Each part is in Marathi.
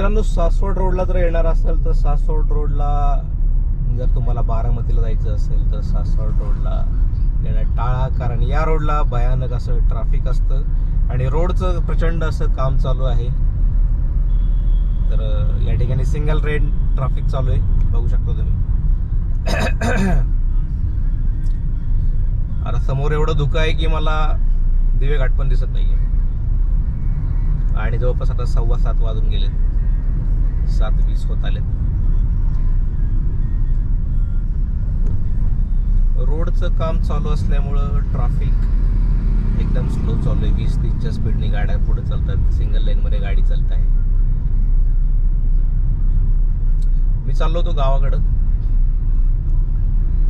मित्रांनो सासवड रोडला जर येणार असेल तर सासवड रोडला जर तुम्हाला बारामतीला जायचं असेल तर सासवड रोडला येणं टाळा. कारण या रोडला भयानक असं ट्रॅफिक असतं आणि रोडचं प्रचंड असं काम चालू आहे. तर या ठिकाणी सिंगल रेन ट्रॅफिक चालू आहे. बघू शकतो तुम्ही. आता समोर एवढं धुकं आहे की मला दिवे घाट पण दिसत नाहीये. आणि जवळपास आता सव्वा सात वाजून गेलेत. सात वीस होत आलेत. रोडचं काम चालू असल्यामुळं ट्रॅफिक एकदम स्लो चालू आहे. वीस तीसच्या स्पीडने गाड्या पुढे चालतात. सिंगल लाईनमध्ये गाडी चालत आहे मी चाललो होतो गावाकडं.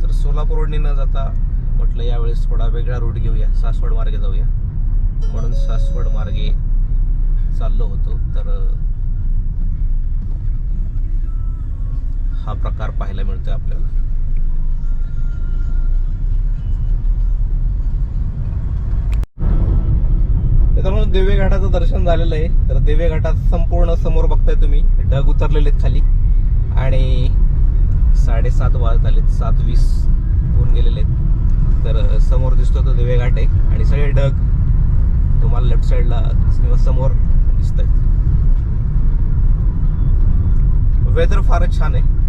तर सोलापूर रोडने न जाता म्हटलं यावेळेस थोडा वेगळा रूट घेऊया. सासवड मार्गे जाऊया. म्हणून सासवड मार्गे चाललो होतो. तर हा प्रकार पाहायला मिळतोय आपल्याला. मित्रांनो देवे घाटाचं दर्शन झालेलं आहे. तर देवे घाटात संपूर्ण समोर बघताय तुम्ही. ढग उतरलेले आहेत खाली. आणि साडेसात वाजत आलेत सात वीस होऊन गेलेले आहेत तर समोर दिसतो तो देवे घाट आहे. आणि सगळे ढग तुम्हाला लेफ्ट साईडला किंवा समोर दिसत आहेत वेदर फारच छान आहे.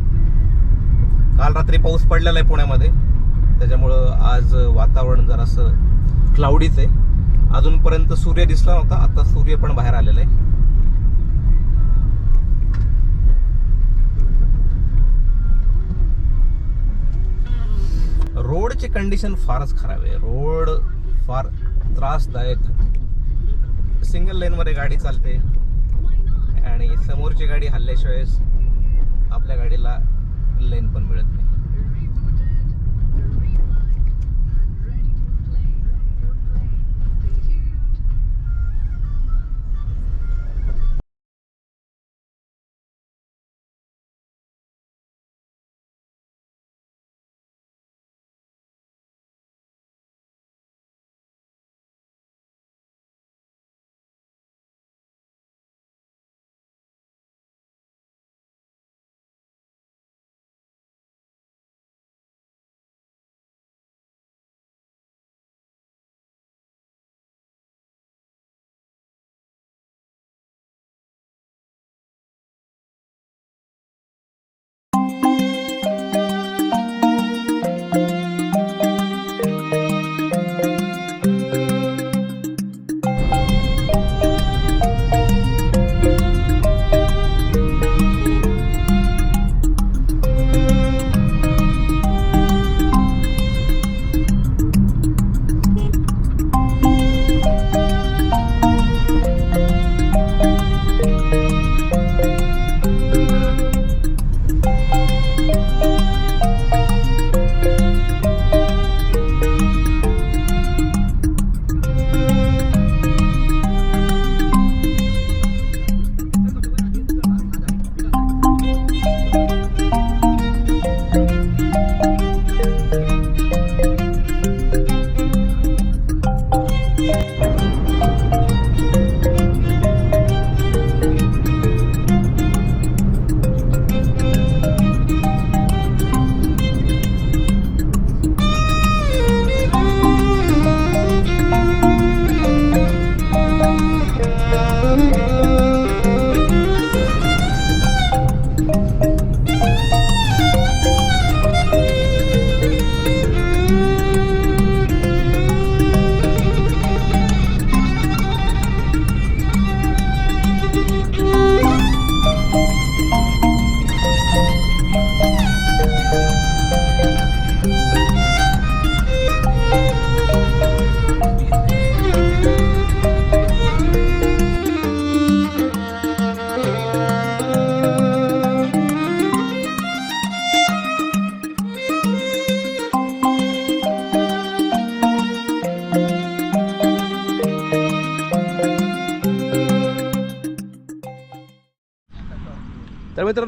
काल रात्री पाऊस पडलेला आहे पुण्यामध्ये. त्याच्यामुळं आज वातावरण जरासं क्लाउडीच आहे. अजूनपर्यंत सूर्य दिसला नव्हता आता सूर्य पण बाहेर आलेला आहे. रोडची कंडिशन फारच खराब आहे. रोड फार त्रासदायक. सिंगल लेनमध्ये गाडी चालते. आणि समोरची गाडी हल्ल्याशिवाय आपल्या गाडीला लेन पण मिळत नाही.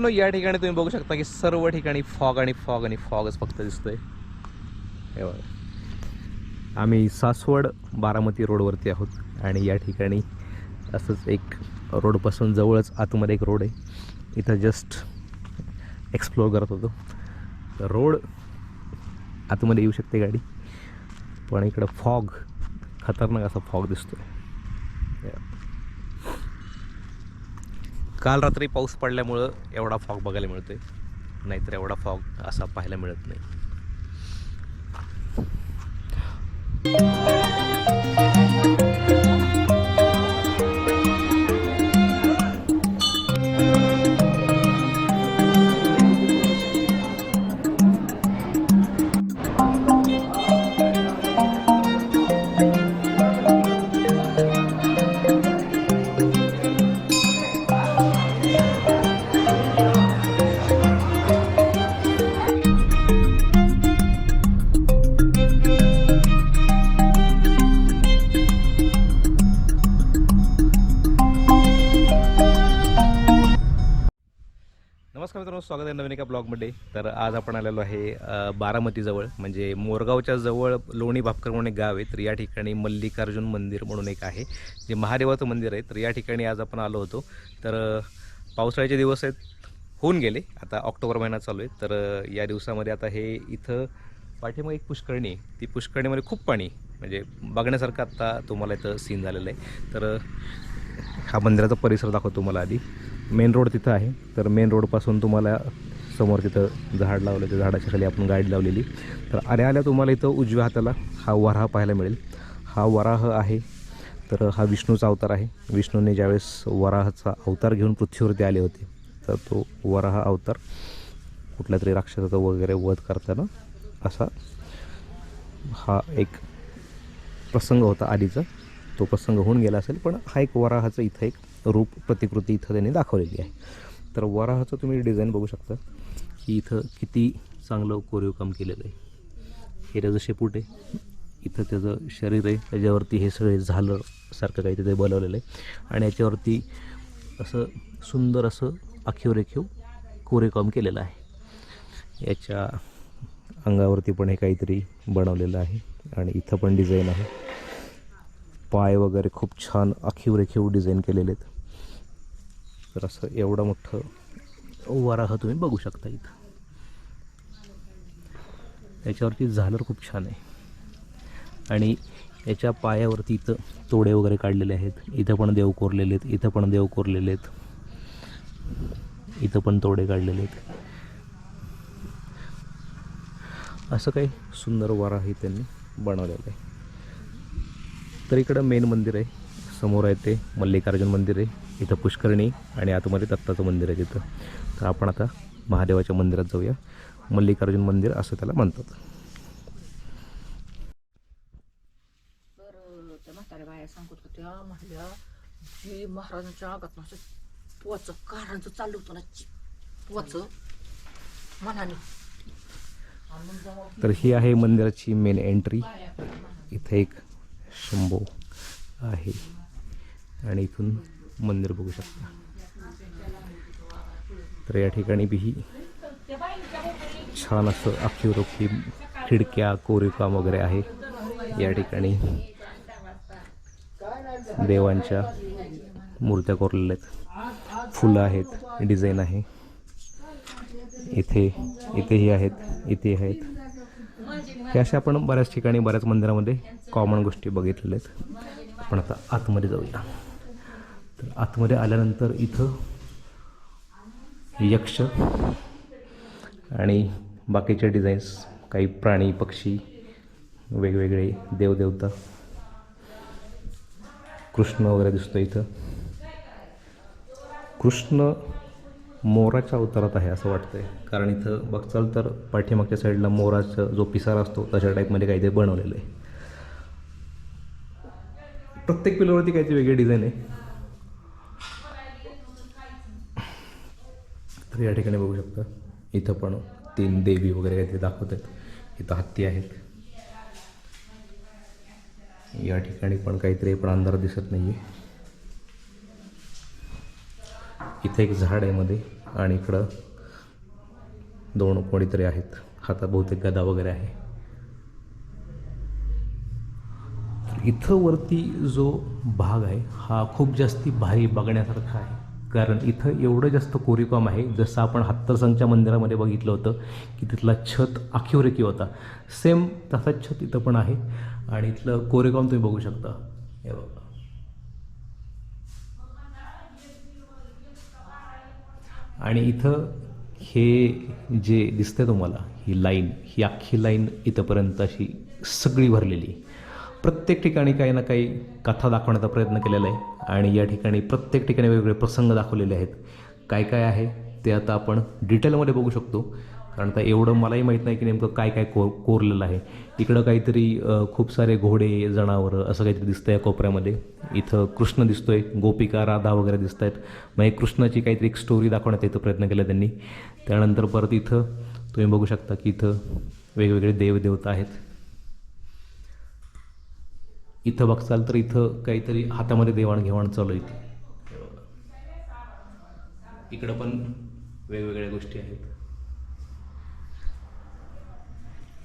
मित्रांनो या ठिकाणी तुम्ही बघू शकता की सर्व ठिकाणी फॉग आणि फॉग आणि फॉगच फक्त दिसतोय. आम्ही सासवड बारामती रोडवरती आहोत आणि या ठिकाणी असंच एक रोडपासून जवळच आतमध्ये एक रोड आहे. इथं जस्ट एक्सप्लोअर करत होतो. तर रोड आतमध्ये येऊ शकते गाडी पण इकडं फॉग खतरनाक असा फॉग दिसतोय. काल रात्री पाऊस पडल्यामुळं एवढा फॉग बघायला मिळतोय. नाहीतर एवढा फॉग असा पाहायला मिळत नाही. स्वागत आहे नवीन एका ब्लॉगमध्ये. तर आज आपण आलेलो आहे बारामतीजवळ म्हणजे मोरगावच्या जवळ लोणी भापकर म्हणून एक गाव आहे. तर या ठिकाणी मल्लिकार्जुन मंदिर म्हणून एक आहे. जे महादेवाचं मंदिर आहे. तर या ठिकाणी आज आपण आलो होतो. तर पावसाळ्याचे दिवस आहेत होऊन गेले. आता ऑक्टोबर महिना चालू आहे. तर या दिवसामध्ये आता हे इथं पाठीमाग एक पुष्करणी आहे. ती पुष्करणीमध्ये खूप पाणी म्हणजे बघण्यासारखं आत्ता तुम्हाला इथं सीन झालेलं आहे. तर हा मंदिराचा परिसर दाखवतो तुम्हाला आधी. मेन रोड तिथं आहे. तर मेन रोडपासून तुम्हाला समोर तिथं झाड लावलं त्या झाडाच्या खाली आपण गाईड लावलेली. तर आल्या आल्या तुम्हाला इथं उजव्या हाताला हा वराह पाहायला मिळेल. हा वराह आहे तर हा विष्णूचा अवतार आहे. विष्णूने ज्यावेळेस वराहाचा अवतार घेऊन पृथ्वीवरती आले होते तर तो वराह अवतार कुठल्या तरी राक्षसाचा वगैरे वध करताना असा हा एक प्रसंग होता आधीचा. तो प्रसंग होऊन गेला असेल पण हा एक वराहाचं इथं एक रूप प्रतिकृती इथं त्यांनी दाखवलेली आहे. तर वराहाचं तुम्ही डिझाईन बघू शकता की इथं किती चांगलं कोरीव काम केलेलं आहे. हे त्याचं शेपूट आहे इथं त्याचं शरीर आहे त्याच्यावरती हे सगळे झालं सारखं काही तिथे बनवलेलं आहे. आणि याच्यावरती असं सुंदर असं आखीव रेखीव कोरीव केलेलं आहे. याच्या अंगावरती पण हे काहीतरी बनवलेलं आहे आणि इथं पण डिझाईन आहे. पाय वगैरे खूप छान आखीव रेखीव डिझाईन केलेले आहेत. तर असं एवढं मोठं वराह तुम्ही बघू शकता इथं. याच्यावरती झालर खूप छान आहे. आणि याच्या पायावरती इथं तोडे वगैरे काढलेले आहेत. इथं पण देव कोरलेले आहेत. इथं पण देव कोरलेले आहेत. इथं पण तोडे काढलेले आहेत. असं काही सुंदर वराही त्यांनी बनवलेलं आहे. तर इकडं मेन मंदिर आहे. समोर आहे ते मल्लिकार्जुन मंदिर आहे. इथं पुष्करणी आणि आतमध्ये दत्ताचं मंदिर आहे तिथं. तर आपण आता महादेवाच्या मंदिरात जाऊया. मल्लिकार्जुन मंदिर असं त्याला म्हणतात. तर त्या म्हाताऱ्या बाया सांगत होत्या म्हणल्या जी महाराजांच्या पोच कारांचं चाललं होतं ना चि- पोच मनाने आणि मग जेव्हा तर ही आहे मंदिराची मेन एंट्री इथे एक शंभू आहे. आणि इथून मंदिर बघू शकता. तर या ठिकाणी बी छान असं आखीव रोखी खिडक्या कोरीवकाम वगैरे आहे. या ठिकाणी देवांच्या मूर्त्या कोरलेल्या आहेत. फुलं आहेत डिझाईन आहे. इथे इथेही आहेत इथे आहेत. हे अशा आपण बऱ्याच ठिकाणी बऱ्याच मंदिरामध्ये कॉमन गोष्टी बघितलेल्या आहेत. आपण आता आतमध्ये जाऊया. तर आतमध्ये आल्यानंतर इथं यक्ष आणि बाकीचे डिझाईन्स काही प्राणी पक्षी वेगवेगळे देवदेवता. कृष्ण वगैरे दिसतो इथं. कृष्ण मोराच्या अवतारात आहे असं वाटतंय. कारण इथं बघचाल तर पाठीमागच्या साईडला मोराचा जो पिसारा असतो तशा टाईपमध्ये काहीतरी बनवलेलं आहे. प्रत्येक पिलरवरती काहीतरी वेगळी डिझाईन आहे. तर या ठिकाणी बघू शकता इथं पण तीन देवी वगैरे काहीतरी दाखवत आहेत इथं हत्ती आहेत. या ठिकाणी पण काहीतरी पण अंधार दिसत नाही आहे इथे एक झाड आहे मध्ये आणि इकडं दोन कोणीतरी आहेत. हातात बहुतेक गदा वगैरे आहे. इथं वरती जो भाग आहे हा खूप जास्ती भारी बघण्यासारखा आहे. कारण इथं एवढं जास्त कोरीवकाम आहे. जसं आपण हत्तरसंगच्या मंदिरामध्ये बघितलं होतं की तिथला छत आखीवरेखी होता. सेम तसाच छत इथं पण आहे. आणि इथलं कोरीवकाम तुम्ही बघू शकता. हे बघा. आणि इथं हे जे दिसतंय तुम्हाला ही लाईन ही अख्खी लाईन इथंपर्यंत अशी सगळी भरलेली. आहे. प्रत्येक ठिकाणी काही ना काही कथा दाखवण्याचा प्रयत्न केलेला आहे आणि या ठिकाणी प्रत्येक ठिकाणी वेगवेगळे प्रसंग दाखवलेले आहेत. काय काय आहे ते आता आपण डिटेलमध्ये बघू शकतो. कारण आता एवढं मलाही माहीत नाही की नेमकं काय काय को कोरलेलं आहे. इकडं काहीतरी खूप सारे घोडे जनावरं असं काहीतरी दिसतं आहे कोपऱ्यामध्ये. इथं कृष्ण दिसतो आहे गोपिका राधा वगैरे दिसत आहेत मग एक कृष्णाची काहीतरी एक स्टोरी दाखवण्याचा इथं प्रयत्न केला त्यांनी. त्यानंतर परत इथं तुम्ही बघू शकता की इथं वेगवेगळे देवदेवता आहेत. इथं बघसाल तर इथं काहीतरी हातामध्ये देवाणघेवाण चालू आहे इथे. इकडं पण वेगवेगळ्या गोष्टी आहेत.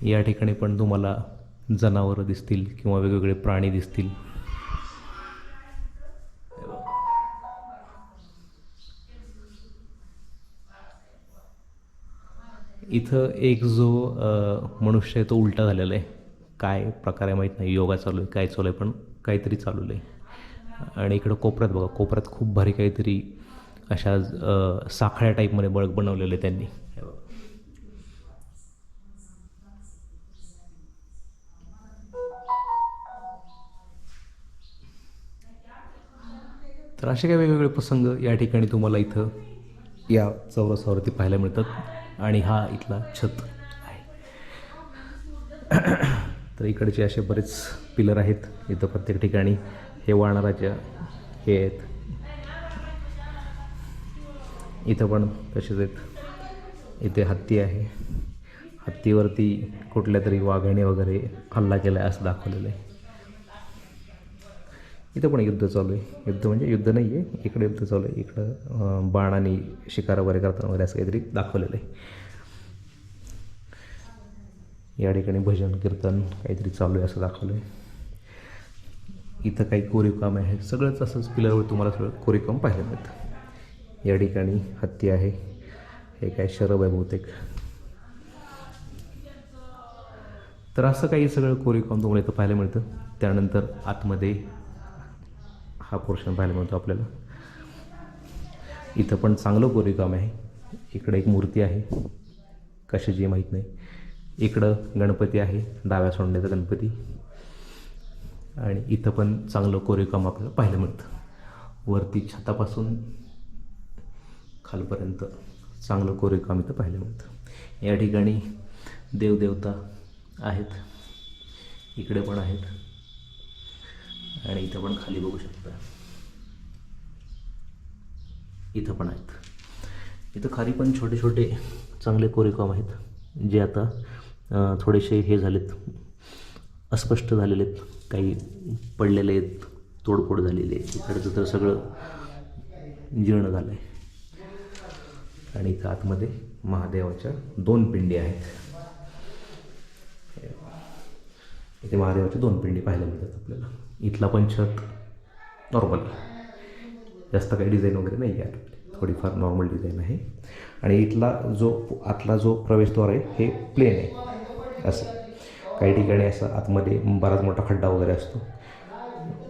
या ठिकाणी पण तुम्हाला जनावरं दिसतील किंवा वेगवेगळे प्राणी दिसतील. इथं एक जो मनुष्य आहे तो उलटा झालेला आहे. काय प्रकार आहे माहीत नाही. योगा चालू आहे काय चालू आहे पण काहीतरी चालू आहे. आणि इकडं कोपऱ्यात बघा कोपऱ्यात खूप भारी काहीतरी अशा साखळ्या टाईपमध्ये बळक बनवलेले त्यांनी. तर असे काही वेगवेगळे प्रसंग या ठिकाणी तुम्हाला इथं या चौरसावरती पाहायला मिळतात. आणि हा इथला छत आहे. तर इकडचे असे बरेच पिलर आहेत इथं प्रत्येक ठिकाणी. हे वाणाराच्या हे आहेत. इथं पण तसेच आहेत. इथे हत्ती आहे. हत्तीवरती कुठल्या तरी वाघाने वगैरे हल्ला केला आहे असं दाखवलेलं आहे इथं पण युद्ध चालू आहे. युद्ध म्हणजे युद्ध नाही आहे इकडे युद्ध चालू आहे. इकडं बाण आणि शिकार वगैरे करताना वगैरे असं काहीतरी दाखवलेलं आहे या ठिकाणी भजन कीर्तन काहीतरी चालू आहे असं दाखवलं आहे. इथं काही कोरीवकाम आहे. सगळंच असंच पिलरवर तुम्हाला सगळं कोरीवकाम पाहायला मिळतं. या ठिकाणी हत्ती आहे. हे काय शरब आहे बहुतेक. तर असं काही सगळं कोरीवकाम तुम्हाला इथं पाहायला मिळतं. त्यानंतर आतमध्ये हा पोर्शन पाहायला मिळतो आपल्याला. इथं पण चांगलं कोरीवकाम आहे. इकडे एक मूर्ती आहे. कशाची माहीत नाही. इकडं गणपती आहे डाव्या सोंड्याचा गणपती. आणि इथं पण चांगलं कोरीवकाम आपल्याला पाहायला मिळतं. वरती छतापासून खालपर्यंत चांगलं कोरीवकाम इथं पाहायला मिळतं. या ठिकाणी देवदेवता आहेत इकडे पण आहेत. आणि इथं पण खाली बघू शकता. इथं पण आहेत. इथं खाली पण छोटे छोटे चांगले कोरीवकाम आहेत जे आता थोडेसे हे झालेत अस्पष्ट झालेले आहेत काही पडलेले आहेत तोडफोड झालेली आहे. इकडचं तर सगळं जीर्ण झालं आहे आणि इथं आतमध्ये महादेवाच्या दोन पिंडी आहेत. इथे महादेवाच्या दोन पिंडी पाहायला मिळतात आपल्याला. इथला पण छत नॉर्मल जास्त काही डिझाईन वगैरे नाही आहे थोडीफार नॉर्मल डिझाईन आहे. आणि इथला जो आतला जो प्रवेशद्वार आहे हे प्लेन आहे. असं. काही ठिकाणी असं आतमध्ये बराच मोठा खड्डा वगैरे असतो.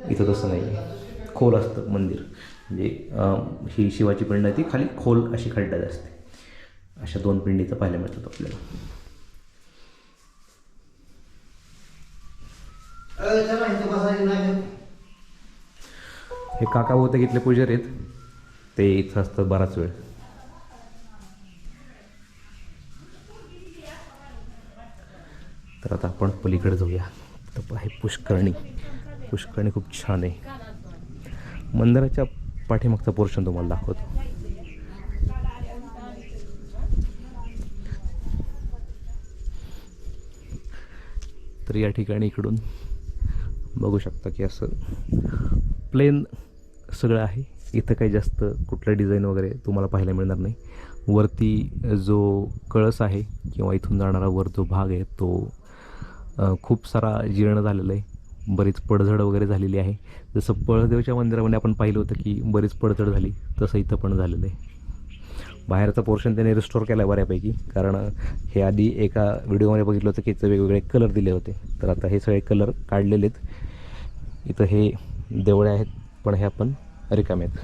इथं तसं नाही आहे. खोल असतं मंदिर. म्हणजे ही शिवाची पिंड आहे ती खाली खोल अशी खड्ड्यात असते. अशा दोन पिंडी इथं पाहायला मिळतात आपल्याला. हे काका बहुतेक इथले पुजारी आहेत. ते इथं असतात बराच वेळ. तर आता आपण पलीकडे जाऊया. तर आहे पुष्कर्णी पुष्कर्णी खूप छान आहे. मंदिराच्या पाठीमागचा पोर्शन तुम्हाला दाखवतो. तर या ठिकाणी इकडून बघू शकता की असं प्लेन सगळं आहे. इथं काही जास्त कुठलं डिझाईन वगैरे तुम्हाला पाहायला मिळणार नाही. वरती जो कळस आहे किंवा इथून जाणारा वर जो भाग आहे तो खूप सारा जीर्ण झालेलं आहे. बरीच पडझड वगैरे झालेली आहे. जसं पळदेवच्या मंदिरामध्ये आपण पाहिलं होतं की बरीच पडझड झाली तसं इथं पण झालेलं आहे. बाहेरचा पोर्शन त्याने रिस्टोर केला आहे बऱ्यापैकी कारण हे आधी एका व्हिडिओमध्ये बघितलं होतं की इथं वेगवेगळे कलर दिले होते. तर आता हे सगळे कलर काढलेले आहेत. इथं हे देवळे आहेत पण हे आपण रिकामे आहेत.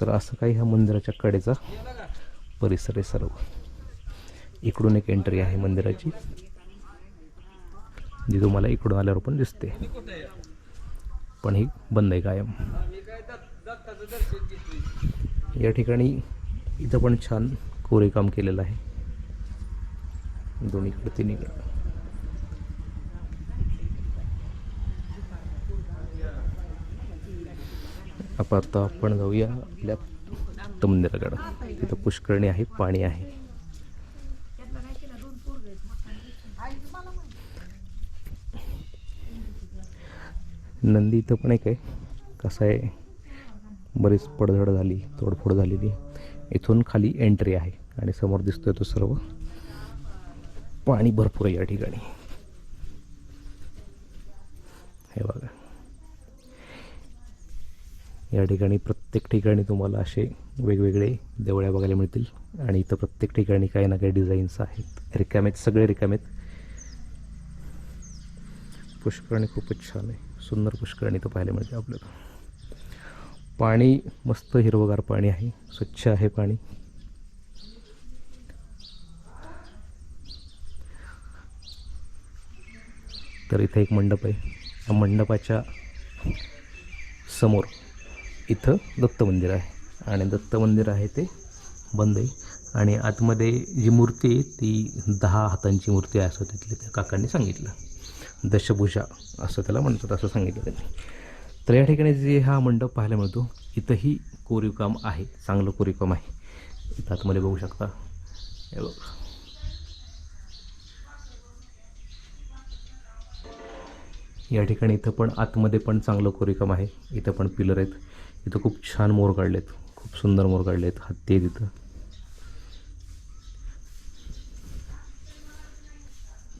तर असं काही ह्या मंदिराच्या कडेचा परिसर आहे सर्व. इकडून एक एंट्री आहे मंदिराची. जी तुम्हाला इकडून आल्यावर पण दिसते. पण ही बंद आहे कायम. या ठिकाणी इथं पण छान कोरीकाम केलेलं आहे. दोन्हीकडे तिन्हीकडे. आपण आता आपण जाऊया आपल्या दत्त मंदिराकडं तिथं पुष्कळणी आहे पाणी आहे. नंदी इथं पण एक आहे. कसं आहे? बरीच पडझड झाली तोडफोड झालेली. इथून खाली एंट्री आहे आणि समोर दिसतोय तो सर्व. पाणी भरपूर आहे या ठिकाणी. हे बघा. या ठिकाणी प्रत्येक ठिकाणी तुम्हाला असे वेगवेगळे देवळ्या बघायला मिळतील. आणि इथं प्रत्येक ठिकाणी काही ना काही डिझाईन्स आहेत. रिकामेत सगळे रिकामेत पुष्करणी खूपच छान आहे. सुंदर पुष्करणी इथं पाहायला मिळते आपल्याला. पाणी मस्त हिरवगार पाणी आहे. स्वच्छ आहे पाणी. तर इथं एक मंडप आहे. या मंडपाच्या समोर इथं दत्त मंदिर आहे. आणि दत्त मंदिर आहे ते बंद आहे आणि आतमध्ये जी मूर्ती आहे ती दहा हातांची मूर्ती आहे असं तिथले त्या काकांनी सांगितलं. दशभूषा असं त्याला म्हणतात असं सांगितलं त्यांनी. तर या ठिकाणी जे हा मंडप पाहायला मिळतो इथंही कोरीवकाम आहे चांगलं कोरीवकाम आहे. इथं आतमध्ये बघू शकता. हे बघ. या ठिकाणी इथं पण आतमध्ये पण चांगलं कोरीकाम आहे. इथं पण पिलर आहेत. इथं खूप छान मोर काढलेत. खूप सुंदर मोर काढले आहेत हत्ती आहेत तिथं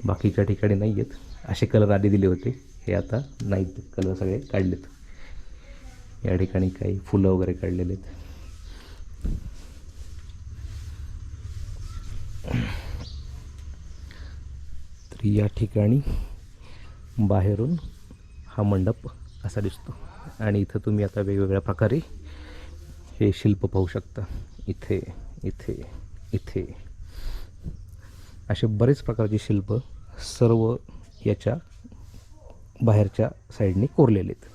बाकीच्या ठिकाणी नाही आहेत. असे कलर आधी दिले होते. हे आता नाहीत. कलर सगळे काढलेत. या ठिकाणी काही फुलं वगैरे काढलेले आहेत. तर या ठिकाणी बाहेरून हा मंडप असा दिसतो. आणि इथं तुम्ही आता वेगवेगळ्या प्रकारे हे शिल्प पाहू शकता. इथे इथे इथे. असे बरेच प्रकारचे शिल्प सर्व याच्या बाहेरच्या साईडने कोरलेले आहेत.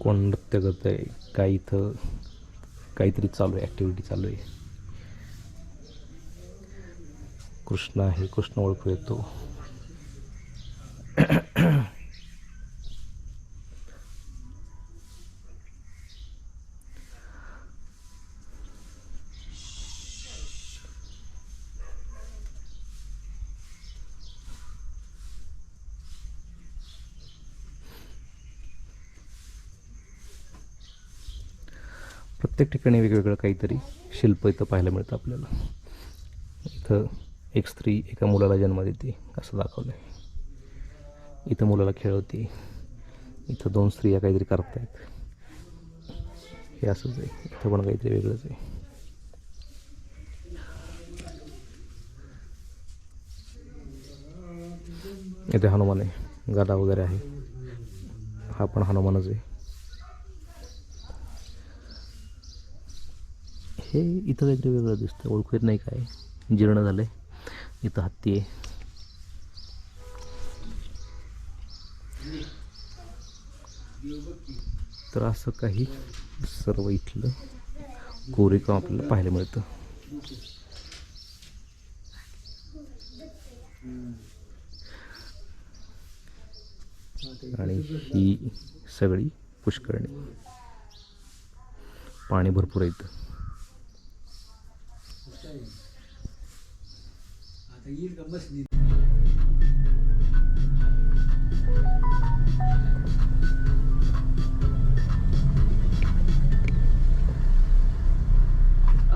कोण नृत्य करत आहे काय इथं काहीतरी चालू आहे ॲक्टिव्हिटी चालू आहे. कृष्ण आहे कृष्ण ओळखू येतो. प्रत्येक ठिकाणी वेगवेगळं काहीतरी शिल्प इथं पाहायला मिळतं आपल्याला. इथं एक स्त्री एका मुलाला जन्म देते असं दाखवलं आहे इथं मुलाला खेळवते. इथं दोन स्त्रिया काहीतरी करतायत. हे असंच आहे. इथं पण काहीतरी वेगळंच आहे. इथे हनुमान आहे. गाडा वगैरे आहे. हा पण हनुमानच आहे. हे इथं काहीतरी वेगळं दिसतं ओळखत नाही काय. जीर्ण झालं आहे इथं हत्ती आहे. तर असं काही सर्व इथलं कोरीकाम आपल्याला पाहायला मिळतं. आणि ही सगळी पुष्करणी. पाणी भरपूर येतं आता येईल का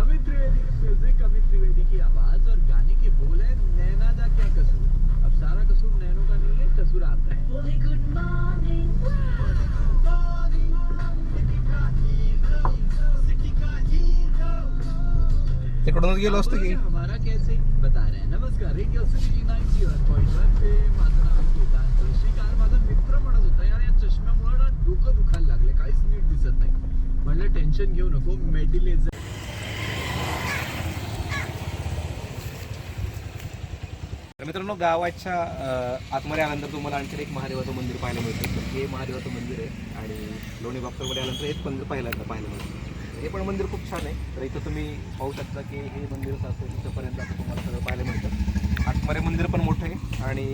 अमित त्रिवेदी अमित त्रिवेदी की आवाज और गाने के बोल है नैना का क्या कसूर अब सारा कसूर नैनो का नहीं है कसूर आपका है तिकडूनच गेलो असतो की? टेन्शन घेऊ नको मेडिलेज तर मित्रांनो गावाच्या आतमध्ये आल्यानंतर तुम्हाला आणखी एक महादेवाचं मंदिर पाहायला मिळतं. तर हे महादेवाचं मंदिर आहे आणि लोणी बाप्पामध्ये आल्यानंतर एक मंदिर पाहिलं पाहायला मिळतं. हे पण मंदिर खूप छान आहे. तर इथं तुम्ही पाहू शकता की हे मंदिर असतं इथंपर्यंत असं तुम्हाला सगळं पाहायला मिळतं. आतमध्ये मंदिर पण मोठं आहे आणि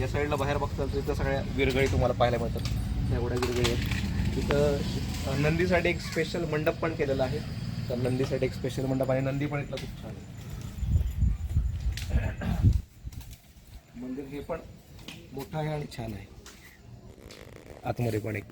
या साईडला बाहेर बघताल तर इथं सगळ्या विरगळी तुम्हाला पाहायला मिळतात. एवढ्या विरगळी आहेत. तिथं नंदीसाठी एक स्पेशल मंडप पण केलेला आहे. तर नंदीसाठी एक स्पेशल मंडप आहे. नंदी पण इथला खूप छान आहे. मंदिर हे पण मोठं आहे आणि छान आहे. आतमध्ये पण एक